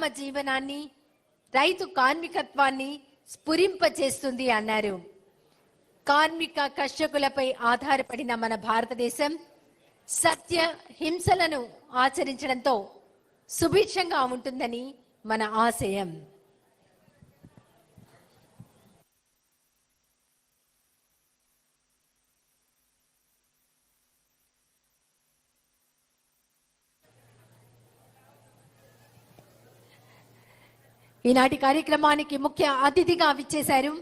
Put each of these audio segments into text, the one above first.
గ్రామ జీవనాన్ని రైతు కార్మికత్వాన్ని స్ఫురింపచేస్తుంది అన్నారు. కార్మిక కర్షకులపై ఆధారపడిన మన భారతదేశం సత్య హింసలను ఆచరించడంతో సుభిక్షంగా ఉంటుందని మన ఆశయం. ఈనాటి కార్యక్రమానికి ముఖ్య అతిథిగా విచ్చేశారు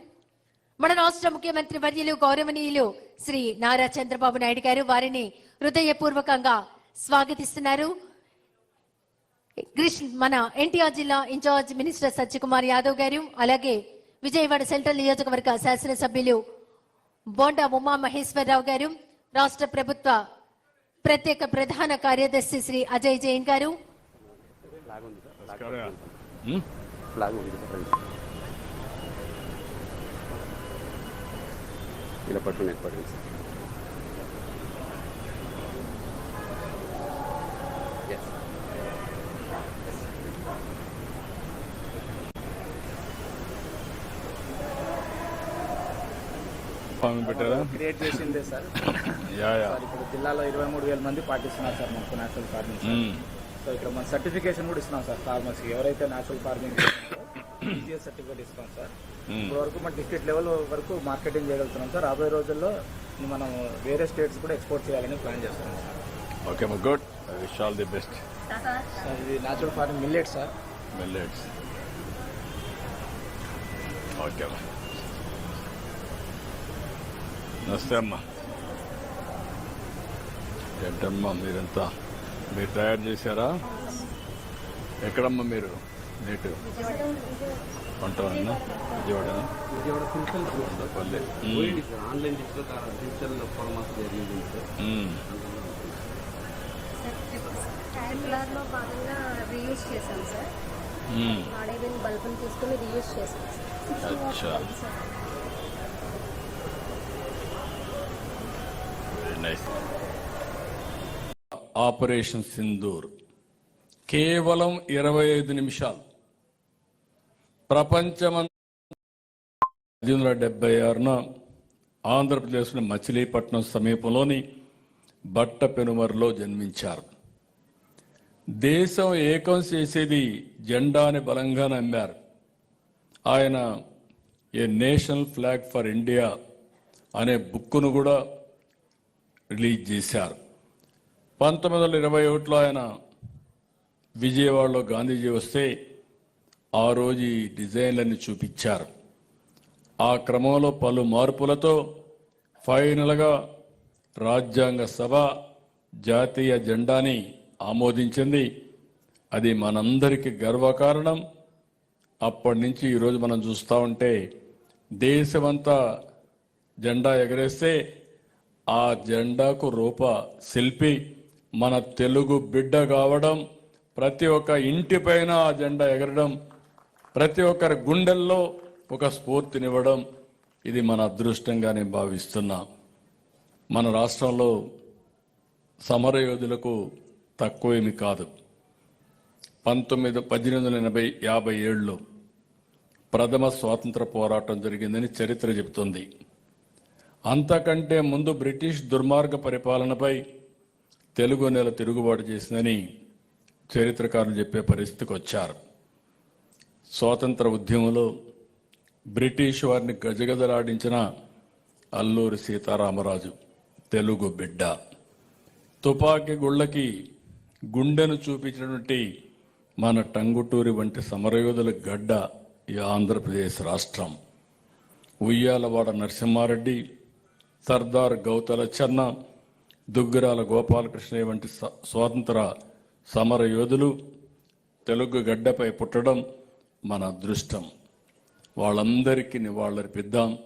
మన రాష్ట్ర ముఖ్యమంత్రి వర్యులు గౌరవనీయులు శ్రీ నారా చంద్రబాబు నాయుడు గారు. వారిని హృదయపూర్వకంగా స్వాగతిస్తున్నారు. కృష్ణ మన ఎన్టీఆర్ జిల్లా ఇన్ఛార్జ్ మినిస్టర్ సత్యకుమార్ యాదవ్ గారు అలాగే విజయవాడ సెంట్రల్ నియోజకవర్గ శాసనసభ్యులు బోండా ఉమా మహేశ్వరరావు గారు రాష్ట్ర ప్రభుత్వ ప్రత్యేక ప్రధాన కార్యదర్శి శ్రీ అజయ్ జైన్ గారు. ఫ్లాగ్ ఉంది చెప్పండి ఇలా పట్టుకుని పట్టుకుని సార్ Yes. ఫామ్ పెట్టారా క్రియేట్ చేసిందే సార్ యా ఇప్పుడు జిల్లాలో ఇరవై మూడు వేల మంది పాటిస్తున్నారు సార్ మనకు నేచురల్ ఫార్మింగ్. సో ఇక్కడ మన సర్టిఫికేషన్ కూడా ఇస్తున్నాం సార్ ఫార్మర్స్ ఎవరైతే నేచురల్ ఫార్మింగ్ ఈజీఎస్ సర్టిఫికేట్ ఇస్తాం సార్. మ్మ్. ఇప్పుడు వరకు మన డిస్ట్రిక్ట్ లెవెల్ వరకు మార్కెటింగ్ చేయగలుగుతున్నాం సార్. రాబోయే రోజుల్లో మనం వేరే స్టేట్స్ కూడా ఎక్స్పోర్ట్ చేయాలని ప్లాన్ చేస్తున్నాం సార్. ఓకే మా good I wish all the best sir ఇది natural farming millet sir. Millets okay అమ్మా నమస్తే అమ్మా. ఏంటమ్మా మీరంతా మీరు తయారు చేశారా? ఎక్కడమ్మా మీరు? నేటు? వంటనా విజయవాడనా? విజయవాడ సింపుల్ వంటపల్లి ఆన్లైన్ డిజిటల్ ఫార్మాట్ జరిగింది సార్. మ్మ్. ట్రయాంగులర్లో భాగంగా రీయూజ్ చేశాం సార్. మ్మ్. ఆడేవిన్ బల్బుని తీసుకుని రీయూజ్ చేశాం సార్. అచ్చా. Very nice operation Sindoor. కేవలం ఇరవై ఐదు నిమిషాలు. ప్రపంచమంతా పద్దెనిమిది వందల డెబ్బై ఆరున ఆంధ్రప్రదేశ్లోని మచిలీపట్నం సమీపంలోని బట్ట పెనుమరులో జన్మించారు. దేశం ఏకం చేసేది జెండాని బలంగా నమ్మారు. ఆయన a national flag for India అనే బుక్కును కూడా రిలీజ్ చేశారు. పంతొమ్మిది వందల ఇరవై ఒకటిలో ఆయన విజయవాడలో గాంధీజీ వస్తే ఆ రోజు ఈ డిజైన్లన్నీ చూపించారు. ఆ క్రమంలో పలు మార్పులతో ఫైనల్గా రాజ్యాంగ సభ జాతీయ జెండాని ఆమోదించింది. అది మనందరికీ గర్వకారణం. అప్పటి నుంచి ఈరోజు మనం చూస్తూ ఉంటే దేశమంతా జెండా ఎగరేస్తే ఆ జెండాకు రూప శిల్పి మన తెలుగు బిడ్డ కావడం ప్రతి ఒక్క ఇంటిపైన ఆ జెండా ఎగరడం ప్రతి ఒక్కరి గుండెల్లో ఒక స్ఫూర్తినివ్వడం ఇది మన అదృష్టంగా నేను భావిస్తున్నా. మన రాష్ట్రంలో సమరయోధులకు తక్కువేమి కాదు. పంతొమ్మిది పద్దెనిమిది వందల ఎనభై యాభై ఏడులో ప్రథమ స్వాతంత్ర పోరాటం జరిగిందని చరిత్ర చెబుతుంది. అంతకంటే ముందు బ్రిటిష్ దుర్మార్గ పరిపాలనపై తెలుగు నెల తిరుగుబాటు చేసిందని చరిత్రకారులు చెప్పే పరిస్థితికి వచ్చారు. స్వాతంత్ర ఉద్యమంలో బ్రిటిష్ వారిని గజగజలాడించిన అల్లూరి సీతారామరాజు తెలుగు బిడ్డ. తుపాకీ గుళ్ళకి గుండెను చూపించినటువంటి మన టంగుటూరి వంటి సమరయోధుల గడ్డ ఈ ఆంధ్రప్రదేశ్ రాష్ట్రం. ఉయ్యాలవాడ నరసింహారెడ్డి సర్దార్ గౌతల చెన్న దుగ్గురాల గోపాలకృష్ణయ్య వంటి స్వాతంత్ర సమర యోధులు తెలుగు గడ్డపై పుట్టడం మన అదృష్టం. వాళ్ళందరికీ నివాళులర్పిద్దాం.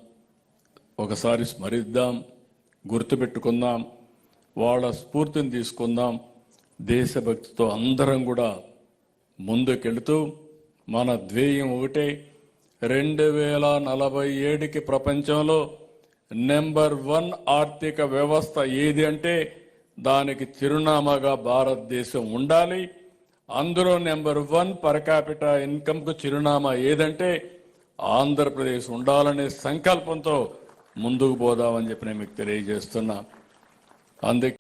ఒకసారి స్మరిద్దాం. గుర్తుపెట్టుకుందాం. వాళ్ళ స్ఫూర్తిని తీసుకుందాం. దేశభక్తితో అందరం కూడా ముందుకెళుతూ మన ధ్యేయం ఒకటే. రెండు వేల నలభై ఏడుకి ప్రపంచంలో నెంబర్ వన్ ఆర్థిక వ్యవస్థ ఏది అంటే దానికి చిరునామాగా భారతదేశం ఉండాలి. అందులో నెంబర్ వన్ పర్ ఇన్కమ్కు చిరునామా ఏదంటే ఆంధ్రప్రదేశ్ ఉండాలనే సంకల్పంతో ముందుకు పోదామని చెప్పి నేను మీకు తెలియజేస్తున్నా. అందుకే